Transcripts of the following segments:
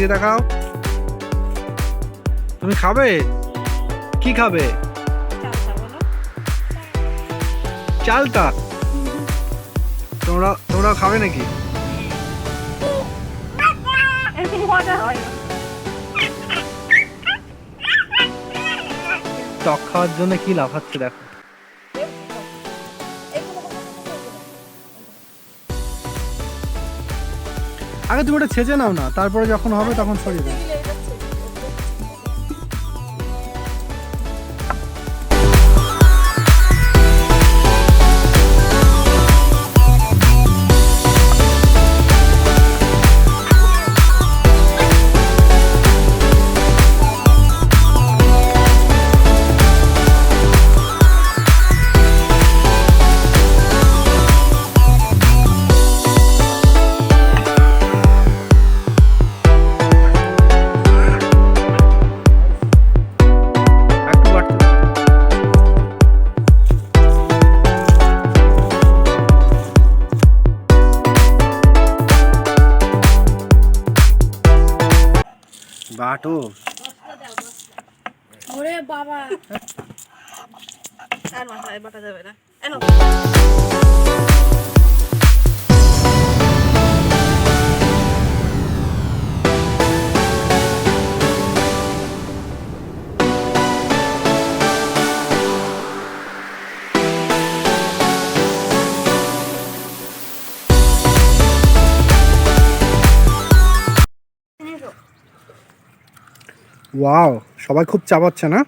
খেয়ে দেখাও। তুমি খাবে? কি খাবে? চালটা তোমরা তোমরা খাবে নাকি। টক খাওয়ার জন্য কি লাভ লাফাচ্ছে দেখো। আগে তুমি ওটা ছেঁচে নাও না তারপরে যখন হবে তখন ছড়িয়ে দাও। বাটো। ওরে বাবা। আর মাথায় বাটা যাবে না। ওয়াও সবাই খুব চাপাচ্ছে না?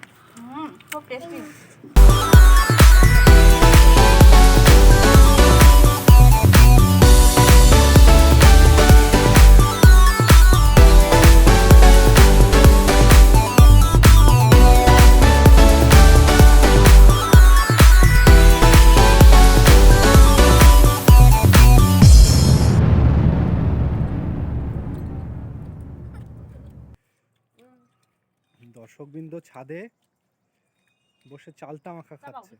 দর্শকবৃন্দ ছাদে বসে চালটা মাখা খাচ্ছে।